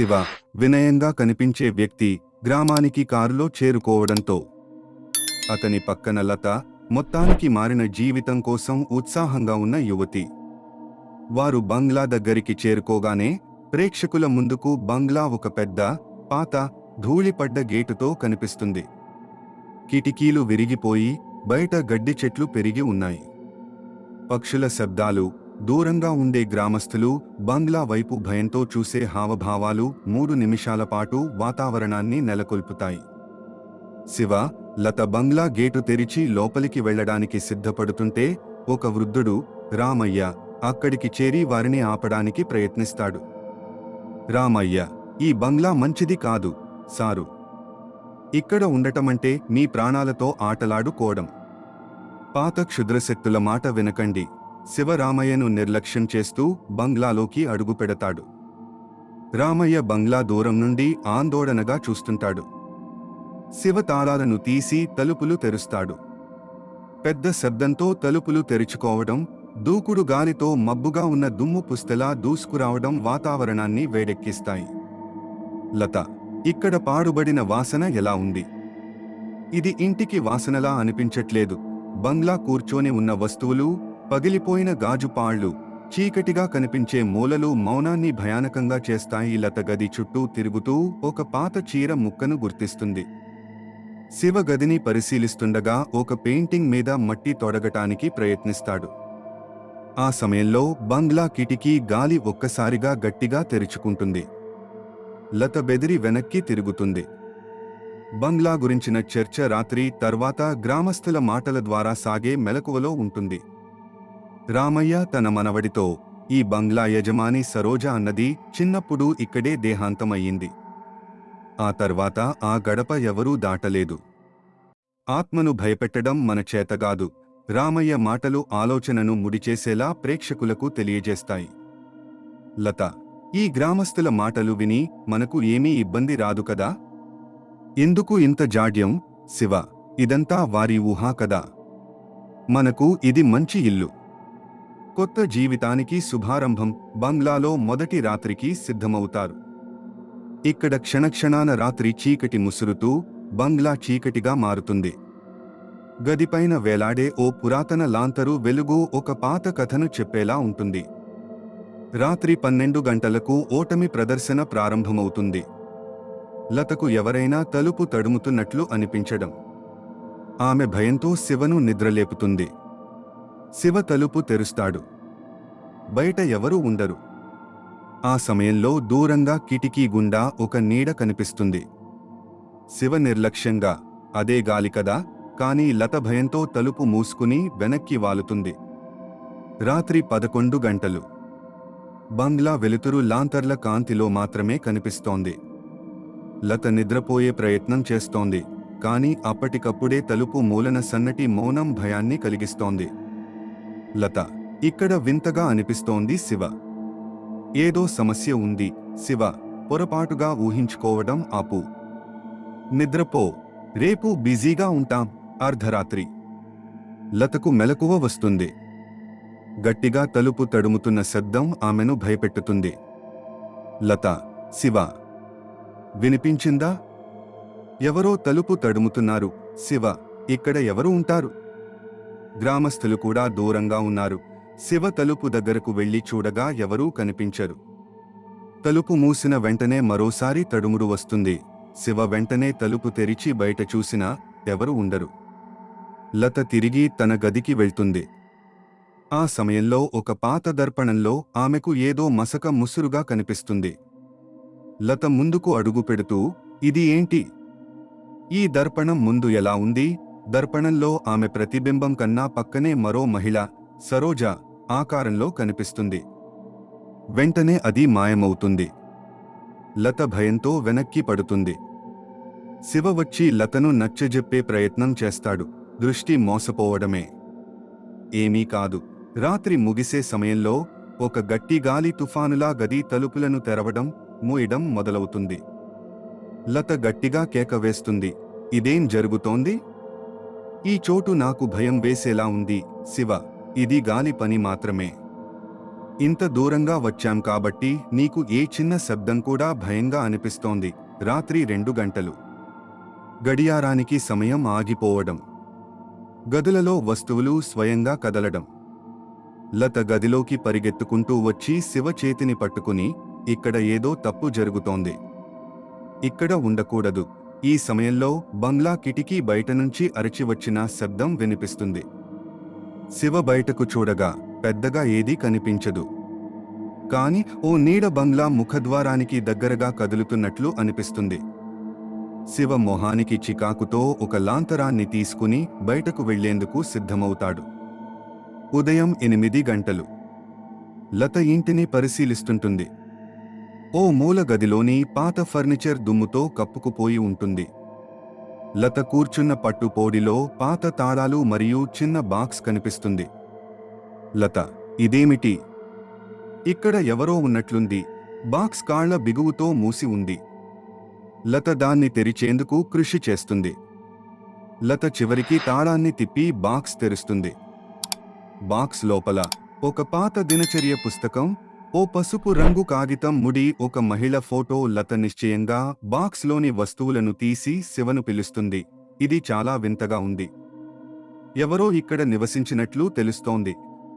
శివ వినయంగా కనిపించే వ్యక్తి గ్రామానికి కారులో చేరుకోవడంతో అతని పక్కన లత మొత్తానికి మారిన జీవితం కోసం ఉత్సాహంగా ఉన్న యువతి. వారు బంగ్లా దగ్గరికి చేరుకోగానే ప్రేక్షకుల ముందుకు బంగ్లా ఒక పెద్ద పాత ధూళిపడ్డ గేటుతో కనిపిస్తుంది. కిటికీలు విరిగిపోయి బయట గడ్డి చెట్లు పెరిగి ఉన్నాయి. పక్షుల శబ్దాలు దూరంగా ఉండే గ్రామస్తులు బంగ్లా వైపు భయంతో చూసే హావభావాలు మూడు నిమిషాల పాటు వాతావరణాన్ని నెలకొల్పుతాయి. శివ లత బంగ్లా గేటు తెరిచి లోపలికి వెళ్ళడానికి సిద్ధపడుతుంటే ఒక వృద్ధుడు రామయ్య అక్కడికి చేరి వారిని ఆపడానికి ప్రయత్నిస్తాడు. రామయ్య ఈ బంగ్లా మంచిది కాదు సారు. ఇక్కడ ఉండటమంటే మీ ప్రాణాలతో ఆటలాడుకోవడం. పాత క్షుద్రశక్తుల మాట వినకండి. శివరామయ్యను నిర్లక్ష్యం చేస్తూ బంగ్లాలోకి అడుగుపెడతాడు రామయ్య బంగ్లా దూరం నుండి ఆందోళనగా చూస్తుంటాడు. శివ తారాలను తీసి తలుపులు తెరుస్తాడు. పెద్ద శబ్దంతో తలుపులు తెరుచుకోవడం దూకుడు గాలితో మబ్బుగా ఉన్న దుమ్ము పుస్తలా దూసుకురావడం వాతావరణాన్ని వేడెక్కిస్తాయి. లత ఇక్కడ పాడుబడిన వాసన ఎలా ఉంది? ఇది ఇంటికి వాసనలా అనిపించట్లేదు. బంగ్లా కూర్చొని ఉన్న వస్తువులు పగిలిపోయిన గాజు పాళ్ళు చీకటిగా కనిపించే మూలలు మౌనాన్ని భయానకంగా చేస్తాయి. లత గది చుట్టూ తిరుగుతూ ఒక పాత చీర ముక్కను గుర్తిస్తుంది. శివ గదిని పరిశీలిస్తుండగా ఒక పెయింటింగ్ మీద మట్టి తొడగటానికి ప్రయత్నిస్తాడు. ఆ సమయంలో బంగ్లా కిటికీ గాలి ఒక్కసారిగా గట్టిగా తెరుచుకుంటుంది. లత బెదిరి వెనక్కి తిరుగుతుంది. బంగ్లా గురించిన చర్చ రాత్రి తర్వాత గ్రామస్తుల మాటల ద్వారా సాగే మెలకువలో ఉంటుంది. రామయ్య తన మనవడితో ఈ బంగ్లా యజమాని సరోజ అన్నది చిన్నప్పుడు ఇక్కడే దేహాంతమయ్యింది. ఆ తర్వాత ఆ గడప ఎవరూ దాటలేదు. ఆత్మను భయపెట్టడం మన చేతగాదు రామయ్య మాటలు ఆలోచనను ముడిచేసేలా ప్రేక్షకులకు తెలియజేస్తాయి. లత ఈ గ్రామస్తుల మాటలు విని మనకు ఏమీ ఇబ్బంది రాదు కదా? ఎందుకు ఇంత జాడ్యం? శివ ఇదంతా వారి ఊహా కదా? మనకు ఇది మంచి ఇల్లు. కొత్త జీవితానికి శుభారంభం బంగ్లాలో మొదటి రాత్రికి సిద్ధమవుతారు. ఇక్కడ క్షణక్షణాన రాత్రి చీకటి ముసురుతూ బంగ్లా చీకటిగా మారుతుంది. గదిపైన వేలాడే ఓ పురాతన లాంతరు వెలుగు ఒక పాత కథను చెప్పేలా ఉంటుంది. రాత్రి పన్నెండు గంటలకు ఓటమి ప్రదర్శన ప్రారంభమవుతుంది. లతకు ఎవరైనా తలుపు తడుముతున్నట్లు అనిపించడం. ఆమె భయంతో శివను నిద్రలేపుతుంది. శివ తలుపు తెరుస్తాడు. బయట ఎవరూ ఉండరు. ఆ సమయంలో దూరంగా కిటికీ గుండా ఒక నీడ కనిపిస్తుంది. శివ నిర్లక్ష్యంగా అదే గాలి కదా కానీ లత భయంతో తలుపు మూసుకుని వెనక్కి వాలుతుంది. రాత్రి పదకొండు గంటలు. బంగ్లా వెలుతురు లాంతర్ల కాంతిలో మాత్రమే కనిపిస్తోంది. లత నిద్రపోయే ప్రయత్నం చేస్తోంది కానీ అప్పటికప్పుడే తలుపు మూలన సన్నటి మౌనం భయాన్ని కలిగిస్తోంది. లత ఇక్కడ వింతగా అనిపిస్తోంది శివ. ఏదో సమస్య ఉంది శివ పొరపాటుగా ఊహించుకోవడం ఆపు. నిద్రపో రేపు బిజీగా ఉంటాం అర్ధరాత్రి. లతకు మెలకువ వస్తుంది. గట్టిగా తలుపు తడుముతున్న శబ్దం ఆమెను భయపెట్టుతుంది. లత శివ వినిపించిందా? ఎవరో తలుపు తడుముతున్నారు శివ ఇక్కడ ఎవరు ఉంటారు? గ్రామస్తులు కూడా దూరంగా ఉన్నారు. శివ తలుపు దగ్గరకు వెళ్ళి చూడగా ఎవరూ కనిపించరు. తలుపు మూసిన వెంటనే మరోసారి తడుముడు వస్తుంది. శివ వెంటనే తలుపు తెరిచి బయట చూసినా ఎవరు ఉండరు. లత తిరిగి తన గదికి వెళ్తుంది. ఆ సమయంలో ఒక పాత దర్పణంలో ఆమెకు ఏదో మసక ముసురుగా కనిపిస్తుంది. లత ముందుకు అడుగు పెడుతూ ఇది ఏంటి? ఈ దర్పణం ముందు ఎలా ఉంది? దర్పణంలో ఆమె ప్రతిబింబం కన్నా పక్కనే మరో మహిళ సరోజ ఆకారంలో కనిపిస్తుంది. వెంటనే అది మాయమవుతుంది. లత భయంతో వెనక్కి పడుతుంది. శివ వచ్చి లతను నచ్చజెప్పే ప్రయత్నం చేస్తాడు. దృష్టి మోసపోవడమే. ఏమీ కాదు. రాత్రి ముగిసే సమయంలో ఒక గట్టి గాలి తుఫానులా గది తలుపులను తెరవడం మూయడం మొదలవుతుంది. లత గట్టిగా కేక వేస్తుంది. ఇదేం జరుగుతోంది? ఈ చోటు నాకు భయం వేసేలా ఉంది శివ. ఇది గాలి పని మాత్రమే. ఇంత దూరంగా వచ్చాం కాబట్టి నీకు ఏ చిన్న శబ్దం కూడా భయంగా అనిపిస్తోంది. రాత్రి రెండు గంటలు. గడియారానికి సమయం ఆగిపోవడం. గదులలో వస్తువులు స్వయంగా కదలడం. లత గదిలోకి పరిగెత్తుకుంటూ వచ్చి శివ చేతిని పట్టుకుని ఇక్కడ ఏదో తప్పు జరుగుతోంది. ఇక్కడ ఉండకూడదు. ఈ సమయంలో బంగ్లా కిటికీ బయట నుంచి అరిచి వచ్చిన శబ్దం వినిపిస్తుంది. శివ బయటకు చూడగా పెద్దగా ఏదీ కనిపించదు. కాని ఓ నీడ బంగ్లా ముఖద్వారానికి దగ్గరగా కదులుతున్నట్లు అనిపిస్తుంది. శివ మొహానికి చికాకుతో ఒక లాంతరాన్ని తీసుకుని బయటకు వెళ్ళేందుకు సిద్ధమవుతాడు. ఉదయం ఎనిమిది గంటలు. లత ఇంటిని పరిశీలిస్తుంటుంది. ఓ మూల గదిలోని పాత ఫర్నిచర్ దుమ్ముతో కప్పుకుపోయి ఉంటుంది. లత కూర్చున్న పట్టుపోడిలో పాత తాళాలు మరియు చిన్న బాక్స్ కనిపిస్తుంది. లత ఇదేమిటి? ఇక్కడ ఎవరో ఉన్నట్లుంది. బాక్స్ కాళ్ళ బిగువుతో మూసి ఉంది. లత దాన్ని తెరిచేందుకు కృషి చేస్తుంది. లత చివరికి తాళాన్ని తిప్పి బాక్స్ తెరుస్తుంది. బాక్స్ లోపల ఒక పాత దినచర్య పుస్తకం ఓ పసుపు రంగు కాగితం ముడి ఒక మహిళ ఫోటో లత నిశ్చయంగా బాక్స్లోని వస్తువులను తీసి శివను పిలుస్తుంది. ఇది చాలా వింతగా ఉంది. ఎవరో ఇక్కడ నివసించినట్లు తెలుస్తోంది.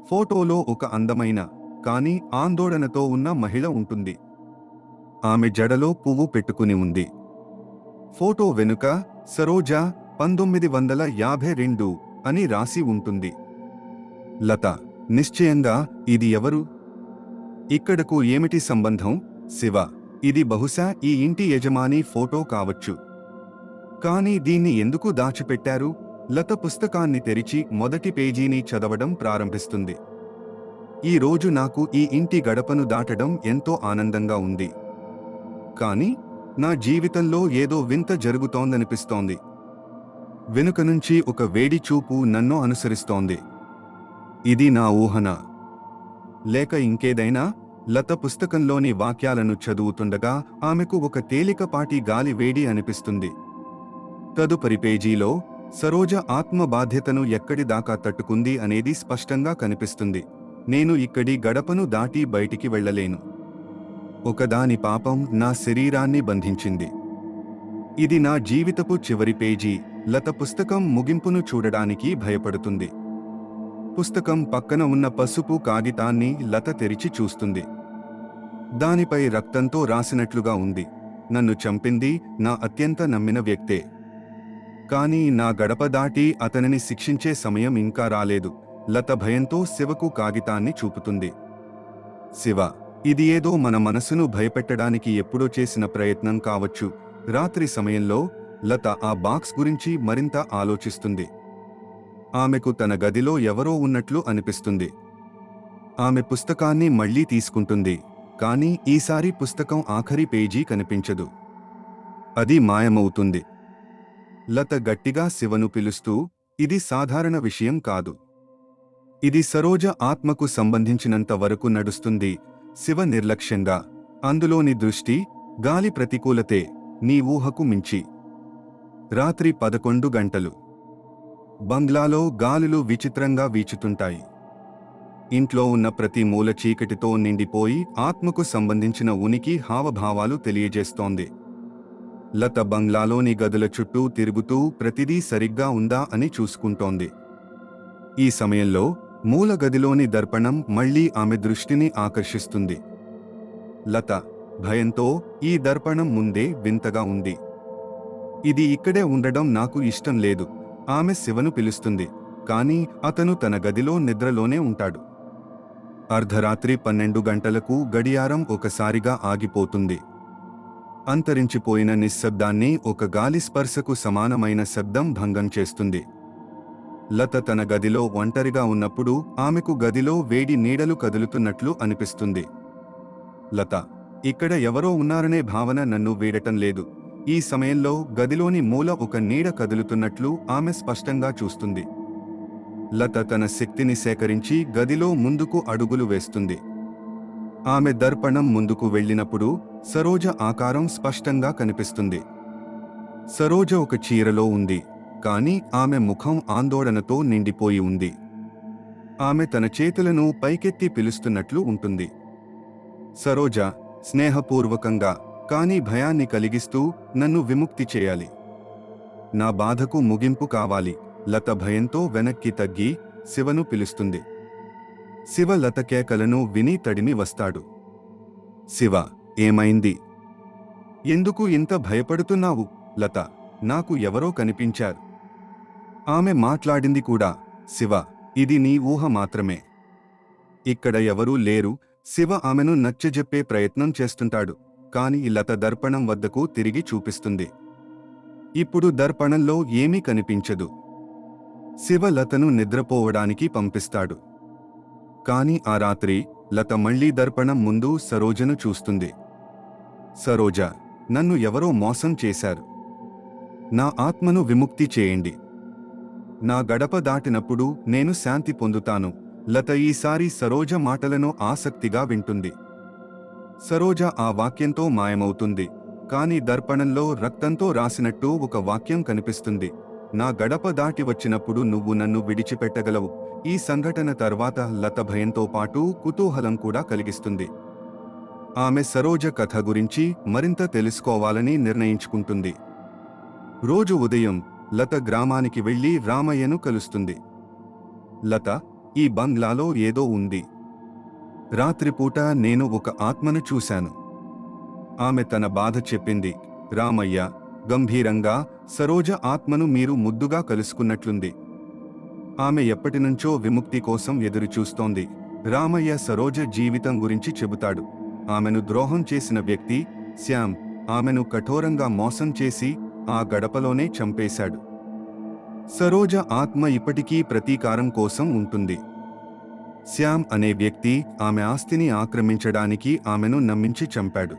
ఫోటోలో ఒక అందమైన కాని ఆందోళనతో ఉన్న మహిళ ఉంటుంది. ఆమె జడలో పువ్వు పెట్టుకుని ఉంది. ఫోటో వెనుక సరోజా పంతొమ్మిది వందల యాభై రెండు అని రాసి ఉంటుంది. లత నిశ్చయంగా ఇది ఎవరు? ఇక్కడకు ఏమిటి సంబంధం? శివ. ఇది బహుశా ఈ ఇంటి యజమాని ఫోటో కావచ్చు. కానీ దీన్ని ఎందుకు దాచిపెట్టారు? లత పుస్తకాన్ని తెరిచి మొదటి పేజీని చదవడం ప్రారంభిస్తుంది. ఈ రోజు నాకు ఈ ఇంటి గడపను దాటడం ఎంతో ఆనందంగా ఉంది. కానీ నా జీవితంలో ఏదో వింత జరుగుతోందనిపిస్తోంది. వెనుక నుంచి ఒక వేడి చూపు నన్ను అనుసరిస్తోంది. ఇది నా ఊహన? లేక ఇంకేదైనా? లత పుస్తకంలోని వాక్యాలను చదువుతుండగా ఆమెకు ఒక తేలికపాటి గాలి వేడి అనిపిస్తుంది. తదుపరి పేజీలో సరోజ ఆత్మ బాధ్యతను ఎక్కడి దాకా తట్టుకుంది అనేది స్పష్టంగా కనిపిస్తుంది. నేను ఇక్కడి గడపను దాటి బయటికి వెళ్ళలేను. ఒకదాని పాపం నా శరీరాన్ని బంధించింది. ఇది నా జీవితపు చివరి పేజీ. లత పుస్తకం ముగింపును చూడడానికి భయపడుతుంది. పుస్తకం పక్కన ఉన్న పసుపు కాగితాన్ని లత తెరిచి చూస్తుంది. దానిపై రక్తంతో రాసినట్లుగా ఉంది. నన్ను చంపింది నా అత్యంత నమ్మిన వ్యక్తే. కానీ నా గడప దాటి అతనిని శిక్షించే సమయం ఇంకా రాలేదు. లత భయంతో శివకు కాగితాన్ని చూపుతుంది. శివ ఇది ఏదో మన మనసును భయపెట్టడానికి ఎప్పుడో చేసిన ప్రయత్నం కావచ్చు. రాత్రి సమయంలో లత ఆ బాక్స్ గురించి మరింత ఆలోచిస్తుంది. ఆమెకు తన గదిలో ఎవరో ఉన్నట్లు అనిపిస్తుంది. ఆమె పుస్తకాన్ని మళ్ళీ తీసుకుంటుంది కానీ ఈసారి పుస్తకం ఆఖరి పేజీ కనిపించదు. అది మాయమవుతుంది. లత గట్టిగా శివను పిలుస్తూ ఇది సాధారణ విషయం కాదు. ఇది సరోజ ఆత్మకు సంబంధించినంత వరకు నడుస్తుంది శివ నిర్లక్ష్యంగా. అందులోని దృష్టి గాలి ప్రతికూలతే నీ ఊహకు మించి. రాత్రి పదకొండు గంటలు. బంగ్లాలో గాలులు విచిత్రంగా వీచుతుంటాయి. ఇంట్లో ఉన్న ప్రతి మూల చీకటితో నిండిపోయి ఆత్మకు సంబంధించిన ఉనికి హావభావాలు తెలియజేస్తోంది. లత బంగ్లాలోని గదుల చుట్టూ తిరుగుతూ ప్రతిదీ సరిగ్గా ఉందా అని చూసుకుంటోంది. ఈ సమయంలో మూల గదిలోని దర్పణం మళ్ళీ ఆమె దృష్టిని ఆకర్షిస్తుంది. లత భయంతో ఈ దర్పణం ముందే వింతగా ఉంది. ఇది ఇక్కడే ఉండడం నాకు ఇష్టం లేదు. ఆమె శివను పిలుస్తుంది కాని అతను తన గదిలో నిద్రలోనే ఉంటాడు. అర్ధరాత్రి పన్నెండు గంటలకు గడియారం ఒకసారిగా ఆగిపోతుంది. అంతరించిపోయిన నిశ్శబ్దాన్ని ఒక గాలి స్పర్శకు సమానమైన శబ్దం భంగం చేస్తుంది. లత తన గదిలో ఒంటరిగా ఉన్నప్పుడు ఆమెకు గదిలో వేడి నీడలు కదులుతున్నట్లు అనిపిస్తుంది. లత ఇక్కడ ఎవరో ఉన్నారనే భావన నన్ను వీడటం లేదు. ఈ సమయంలో గదిలోని మూల ఒక నీడ కదులుతున్నట్లు ఆమె స్పష్టంగా చూస్తుంది. లత తన శక్తిని సేకరించి గదిలో ముందుకు అడుగులు వేస్తుంది. ఆమె దర్పణం ముందుకు వెళ్ళినప్పుడు సరోజ ఆకారం స్పష్టంగా కనిపిస్తుంది. సరోజ ఒక చీరలో ఉంది కానీ ఆమె ముఖం ఆందోళనతో నిండిపోయి ఉంది. ఆమె తన చేతులను పైకెత్తి పిలుస్తున్నట్లు ఉంటుంది. సరోజ స్నేహపూర్వకంగా కానీ భయాన్ని కలిగిస్తూ నన్ను విముక్తి చేయాలి. నా బాధకు ముగింపు కావాలి. లత భయంతో వెనక్కి తగ్గి శివను పిలుస్తుంది. శివ లత కేకలను విని తడిమి వస్తాడు. శివ ఏమైంది? ఎందుకు ఇంత భయపడుతున్నావు? లత నాకు ఎవరో కనిపించారు. ఆమె మాట్లాడింది కూడా శివ ఇది నీ ఊహ మాత్రమే. ఇక్కడ ఎవరూ లేరు. శివ ఆమెను నచ్చజెప్పే ప్రయత్నం చేస్తుంటాడు. కాని లత దర్పణం వద్దకు తిరిగి చూపిస్తుంది. ఇప్పుడు దర్పణంలో ఏమీ కనిపించదు. శివ లతను నిద్రపోవడానికి పంపిస్తాడు. కాని ఆ రాత్రి లత మళ్ళీ దర్పణం ముందు సరోజను చూస్తుంది. సరోజ నన్ను ఎవరో మోసం చేశారు. నా ఆత్మను విముక్తి చేయండి. నా గడప దాటినప్పుడు నేను శాంతి పొందుతాను. లత ఈసారి సరోజ మాటలను ఆసక్తిగా వింటుంది. సరోజ ఆ వాక్యంతో మాయమవుతుంది. కాని దర్పణంలో రక్తంతో రాసినట్టు ఒక వాక్యం కనిపిస్తుంది. నా గడప దాటి వచ్చినప్పుడు నువ్వు నన్ను విడిచిపెట్టగలవు. ఈ సంఘటన తర్వాత లత భయంతో పాటు కుతూహలం కూడా కలిగిస్తుంది. ఆమె సరోజ కథ గురించి మరింత తెలుసుకోవాలని నిర్ణయించుకుంటుంది. రోజు ఉదయం లత గ్రామానికి వెళ్ళి రామయ్యను కలుస్తుంది. లత ఈ బంగ్లాలో ఏదో ఉంది. రాత్రిపూట నేను ఒక ఆత్మను చూశాను. ఆమె తన బాధ చెప్పింది రామయ్య గంభీరంగా సరోజ ఆత్మను మీరు ముద్దుగా కలుసుకున్నట్లుంది. ఆమె ఎప్పటినుంచో విముక్తి కోసం ఎదురుచూస్తోంది. రామయ్య సరోజ జీవితం గురించి చెబుతాడు. ఆమెను ద్రోహం చేసిన వ్యక్తి శ్యామ్ ఆమెను కఠోరంగా మోసం చేసి ఆ గడపలోనే చంపేశాడు. సరోజ ఆత్మ ఇప్పటికీ ప్రతీకారం కోసం ఉంటుంది. శ్యామ్ అనే వ్యక్తి ఆమె ఆస్తిని ఆక్రమించడానికి ఆమెను నమ్మించి చంపాడు.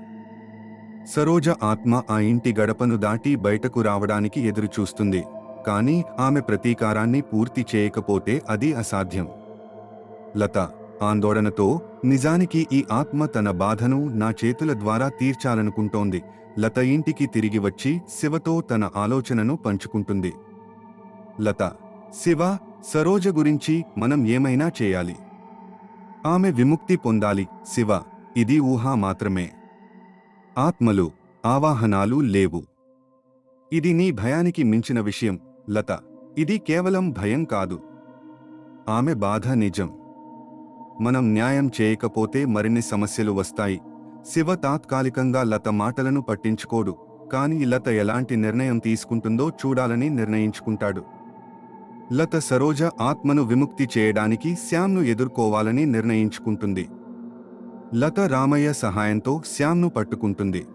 సరోజ ఆత్మ ఆ ఇంటి గడపను దాటి బయటకు రావడానికి ఎదురుచూస్తుంది. కానీ ఆమె ప్రతీకారాన్ని పూర్తి చేయకపోతే అది అసాధ్యం. లత ఆందోళనతో నిజానికి ఈ ఆత్మ తన బాధను నా చేతుల ద్వారా తీర్చాలనుకుంటోంది. లత ఇంటికి తిరిగి వచ్చి శివతో తన ఆలోచనను పంచుకుంటుంది. లత శివ సరోజ గురించి మనం ఏమైనా చేయాలి? ఆమె విముక్తి పొందాలి శివ. ఇది ఊహా మాత్రమే. ఆత్మలు ఆవాహనాలు లేవు. ఇది నీ భయానికి మించిన విషయం లత. ఇది కేవలం భయం కాదు. ఆమె బాధ నిజం. మనం న్యాయం చేయకపోతే మరిన్ని సమస్యలు వస్తాయి. శివ తాత్కాలికంగా లత మాటలను పట్టించుకోడు. కాని లత ఎలాంటి నిర్ణయం తీసుకుంటుందో చూడాలని నిర్ణయించుకుంటాడు. లత సరోజ ఆత్మను విముక్తి చేయడానికి శ్యామ్ను ఎదుర్కోవాలని నిర్ణయించుకుంటుంది. లత రామయ్య సహాయంతో శ్యామ్ను పట్టుకుంటుంది.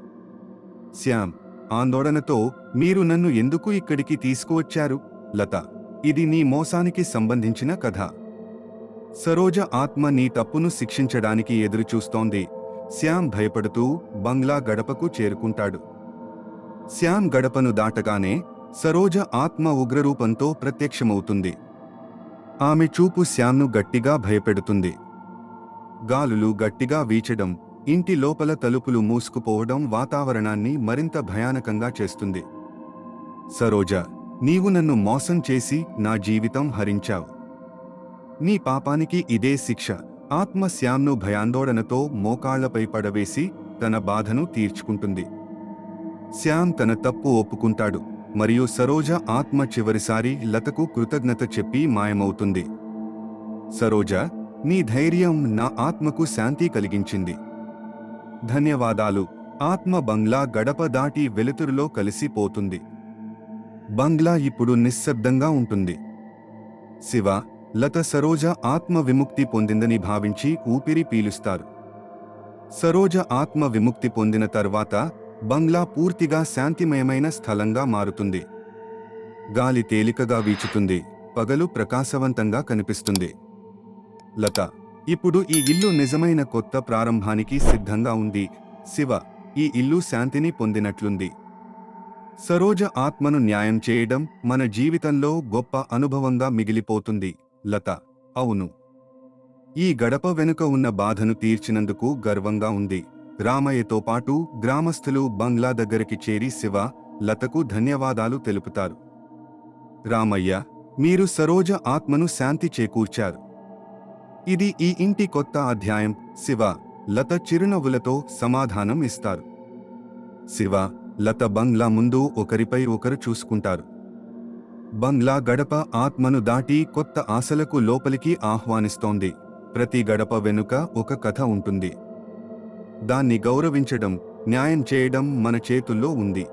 శ్యామ్ ఆందోళనతో మీరు నన్ను ఎందుకు ఇక్కడికి తీసుకువచ్చారు? లత ఇది నీ మోసానికి సంబంధించిన కథ. సరోజ ఆత్మ నీ తప్పును శిక్షించడానికి ఎదురుచూస్తోంది. శ్యామ్ భయపడుతూ బంగ్లా గడపకు చేరుకుంటాడు. శ్యామ్ గడపను దాటగానే సరోజ ఆత్మ ఉగ్రరూపంతో ప్రత్యక్షమవుతుంది. ఆమె చూపు శ్యామ్ను గట్టిగా భయపెడుతుంది. గాలులు గట్టిగా వీచడం ఇంటి లోపల తలుపులు మూసుకుపోవడం వాతావరణాన్ని మరింత భయానకంగా చేస్తుంది. సరోజ నీవు నన్ను మోసం చేసి నా జీవితం హరించావు. నీ పాపానికి ఇదే శిక్ష. ఆత్మ శ్యామ్ను భయాందోళనతో మోకాళ్ళపై పడవేసి తన బాధను తీర్చుకుంటుంది. శ్యామ్ తన తప్పు ఒప్పుకుంటాడు. మరియు సరోజ ఆత్మ చివరిసారి లతకు కృతజ్ఞత చెప్పి మాయమవుతుంది. సరోజ నీ ధైర్యం నా ఆత్మకు శాంతి కలిగించింది. ధన్యవాదాలు. ఆత్మ బంగ్లా గడప దాటి వెలుతురులో కలిసిపోతుంది బంగ్లా ఇప్పుడు నిశ్శబ్దంగా ఉంటుంది. శివ లత సరోజ ఆత్మ విముక్తి పొందిందని భావించి ఊపిరి పీలుస్తారు. సరోజ ఆత్మ విముక్తి పొందిన తర్వాత బంగ్లా పూర్తిగా శాంతిమయమైన స్థలంగా మారుతుంది. గాలి తేలికగా వీచుతుంది పగలు ప్రకాశవంతంగా కనిపిస్తుంది. లత ఇప్పుడు ఈ ఇల్లు నిజమైన కొత్త ప్రారంభానికి సిద్ధంగా ఉంది. శివ ఈ ఇల్లు శాంతిని పొందినట్లుంది. సరోజ ఆత్మను న్యాయం చేయడం మన జీవితంలో గొప్ప అనుభవంగా మిగిలిపోతుంది. లత అవును. ఈ గడప వెనుక ఉన్న బాధను తీర్చినందుకు గర్వంగా ఉంది. రామయ్యతో పాటు గ్రామస్తులు బంగ్లా దగ్గరికి చేరి శివ లతకు ధన్యవాదాలు తెలుపుతారు. రామయ్య మీరు సరోజ ఆత్మను శాంతి చేకూర్చారు. ఇది ఈ ఇంటి కొత్త అధ్యాయం. శివ లత చిరునవ్వులతో సమాధానం ఇస్తారు. శివ లత బంగ్లా ముందు ఒకరిపై ఒకరు చూసుకుంటారు. బంగ్లా గడప ఆత్మను దాటి కొత్త ఆశలకు లోపలికి ఆహ్వానిస్తోంది. ప్రతి గడప వెనుక ఒక కథ ఉంటుంది. దాన్ని గౌరవించడం న్యాయం చేయడం మన చేతుల్లో ఉంది.